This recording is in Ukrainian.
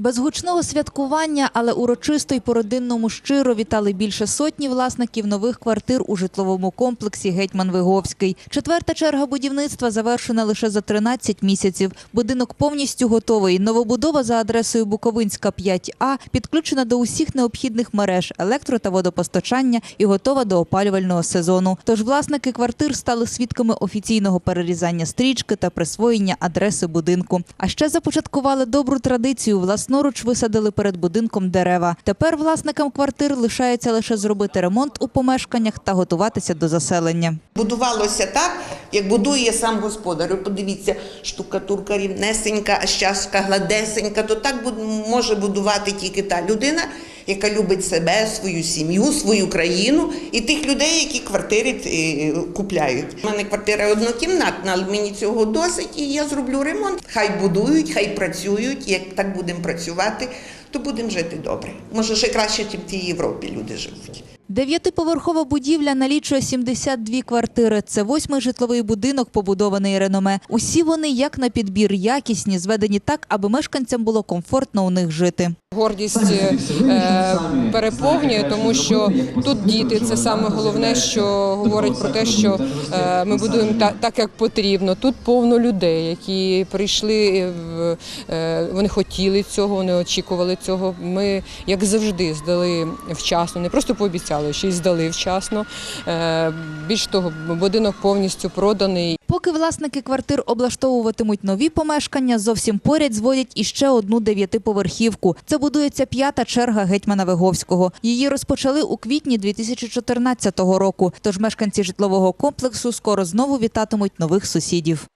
Без гучного святкування, але урочисто й по-родинному щиро вітали більше сотні власників нових квартир у житловому комплексі Гетьман Виговський. Четверта черга будівництва завершена лише за 13 місяців. Будинок повністю готовий. Новобудова за адресою Буковинська 5А підключена до усіх необхідних мереж електро та водопостачання і готова до опалювального сезону. Тож власники квартир стали свідками офіційного перерізання стрічки та присвоєння адреси будинку. А ще започаткували добру традицію. Власноруч висадили перед будинком дерева. Тепер власникам квартир лишається лише зробити ремонт у помешканнях та готуватися до заселення. Будувалося так, як будує сам господар. Подивіться, штукатурка рівнесенька, а щашка гладесенька, то так може будувати тільки та людина, яка любить себе, свою сім'ю, свою країну і тих людей, які квартири е, купляють. У мене квартира однокімнатна, але мені цього досить, і я зроблю ремонт. Хай будують, хай працюють. Як так будемо працювати, то будемо жити добре. Може, ще краще, ніж в тій Європі люди живуть. Дев'ятиповерхова будівля налічує 72 квартири. Це восьмий житловий будинок, побудований реноме. Усі вони як на підбір, якісні, зведені так, аби мешканцям було комфортно у них жити. Гордість е, переповнює, тому що тут діти це саме головне, що говорить про те, що е, ми будуємо так, так, як потрібно. Тут повно людей, які прийшли, е, вони хотіли цього, вони очікували цього. Ми, як завжди, здали вчасно, не просто пообіцяли, ще й здали вчасно. Е, більш того, будинок повністю проданий. Поки власники квартир облаштовуватимуть нові помешкання, зовсім поряд зводять іще одну дев'ятиповерхівку. Це будується п'ята черга гетьмана Виговського. Її розпочали у квітні 2014 року. Тож мешканці житлового комплексу скоро знову вітатимуть нових сусідів.